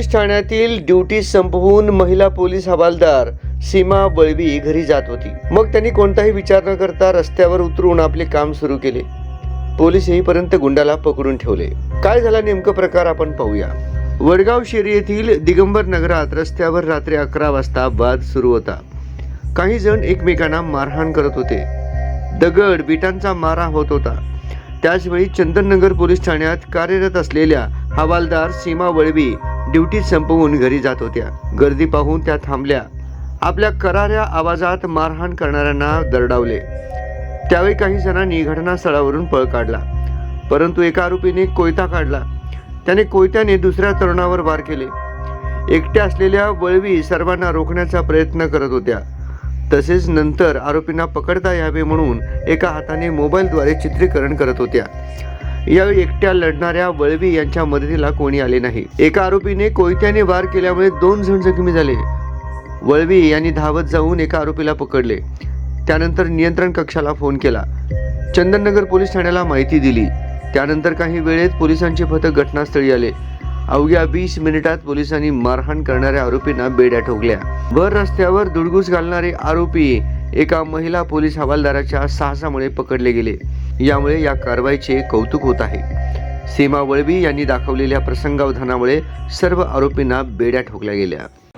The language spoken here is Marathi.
पोलीस ठाण्यातील ड्युटी संपवून महिला पोलीस हवालदार सीमा बळवी घरी जात होती. मग त्यांनी कोणताही विचार न करता रस्त्यावर उतरून आपले काम सुरू केले. पोलीस येईपर्यंत गुंडाला पकडून ठेवले. काय झाला नेमकं प्रकार आपण पाहूया. वडगाव शेरी येथील दिगंबर नगरात रस्त्यावर रात्री अकरा वाजता वाद सुरू होता. काही जण एकमेकांना मारहाण करत होते. दगड बिटांचा मारा होत होता. त्याचवेळी चंदननगर पोलीस ठाण्यात कार्यरत असलेल्या हवालदार सीमा वळवी ड्युटी संपवून घरी जात होत्या. गर्दी पाहून त्या थांबल्या. आपल्या कराऱ्या आवाजात मारहाण करणाऱ्यांना दरडावले. त्यावेळी काही जणांनी घटनास्थळावरून पळ काढला. परंतु एका आरोपीने कोयता काढला. त्याने कोयत्याने दुसऱ्या तरुणावर वार केले. एकट्या असलेल्या वळवी सर्वांना रोखण्याचा प्रयत्न करत होत्या. तसेच नंतर आरोपींना पकडता यावे म्हणून एका हाताने मोबाईलद्वारे चित्रीकरण करत होत्या. यावेळी एकट्या लढणाऱ्या वळवी यांच्या मदतीला कोणी आले नाही. एका आरोपीने कोयत्याने वार केल्यामुळे दोन जण जखमी झाले. वळवी यांनी धावत जाऊन एका आरोपीला पकडले. त्यानंतर नियंत्रण कक्षाला फोन केला. चंदननगर पोलीस ठाण्याला माहिती दिली. त्यानंतर काही वेळेत पोलिसांचे पथक घटनास्थळी आले. अवघ्या वीस मिनिटात पोलिसांनी मारहाण करणाऱ्या आरोपींना बेड्या ठोकल्या. भर रस्त्यावर दुडगूस घालणारे आरोपी एका महिला पोलीस हवालदाराच्या साहसामुळे पकडले गेले. यामुळे या कारवाईचे कौतुक होत आहे. सीमा वळवी यांनी दाखवलेल्या प्रसंगावधानामुळे सर्व आरोपींना बेड्या ठोकल्या गेल्या.